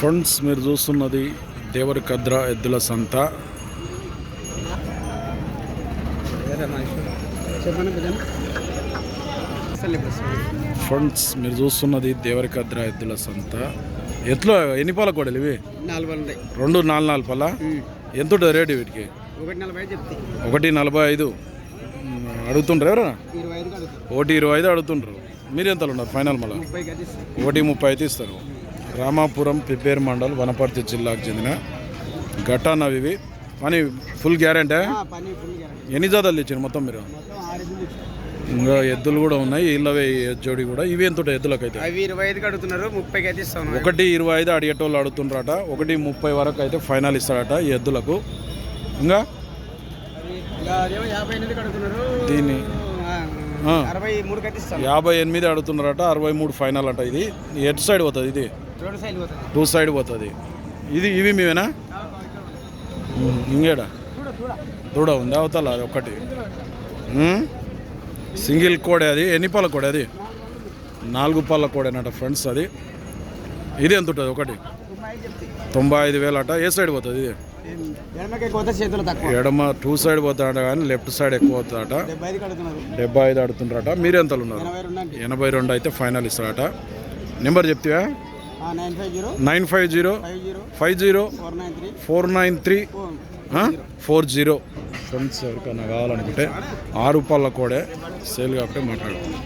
Friends మీరు చూస్తున్నది దేవరి కద్ర ఎద్దుల సంత. ఫ్రెండ్స్ మీరు చూస్తున్నది దేవరి కద్ర ఎద్దుల సంత. ఎట్లా? ఎన్ని పాల కోడలు ఇవి? రెండు నాలుగు నాలుగు పాల? ఎంత ఉంటుంది రేటు వీటికి? ఒకటి నలభై ఐదు. అడుగుతుండ్రు ఎవరా ఒకటి ఇరవై ఐదు అడుగుతుండ్రు. మీరు ఎంత ఉన్నారు ఫైనల్ మళ్ళీ? ఒకటి ముప్పై అయితే ఇస్తారు. రామాపురం పిప్పేరు మండల్ వనపర్తి జిల్లాకు చెందిన ఘటానవి ఇవి. పని ఫుల్ గ్యారెంటీ? ఎన్ని జాతలు ఇచ్చారు మొత్తం మీరు. ఇంకా ఎద్దులు కూడా ఉన్నాయి ఇళ్ళవే జోడి కూడా. ఇవి ఎంత ఉంటాయి ఎద్దులకైతే? అవి ఇరవై ముప్పై అయితే ఇస్తాను ఒకటి ఇరవై ఐదు అడిగేటోళ్ళు అడుగుతుండ్రట ఒకటి ముప్పై వరకు అయితే ఫైనల్ ఇస్తారట ఈ ఎద్దులకు. ఇంకా? దీన్ని. యాభై ఎనిమిది అడుగుతున్నారట అరవై మూడు ఫైనల్ అంట ఇది. ఎటు సైడ్ పోతుంది ఇది? టూ సైడ్ పోతుంది. ఇది ఇవి మేమేనా ఇంకేడా? దూడ ఉంది అవతల అది ఒకటి సింగిల్ కోడే అది. ఎన్ని పాల కోడే అది? నాలుగు పాల కోడేనట ఫ్రెండ్స్ అది. ఇది ఎంత ఉంటుంది ఒకటి? తొంభై ఐదు వేలు అట. ఏ సైడ్ పోతుంది ఇది? ఎడమ టూ సైడ్ పోతాడట కానీ లెఫ్ట్ సైడ్ ఎక్కువ పోతాడట డెబ్బై ఐదు ఆడుతుంటారట మీరు ఎంతలు ఉన్నారు? ఎనభై రెండు అంటే ఎనభై రెండు అయితే ఫైనల్ ఇస్తారట. నెంబర్ చెప్తావా? Nine five zero five zero four nine three four zero. Friends ఎవరికైనా కావాలనుకుంటే ఆరు రూపాయల కోడే సేల్ కాబట్టి మాట్లాడుతున్నాం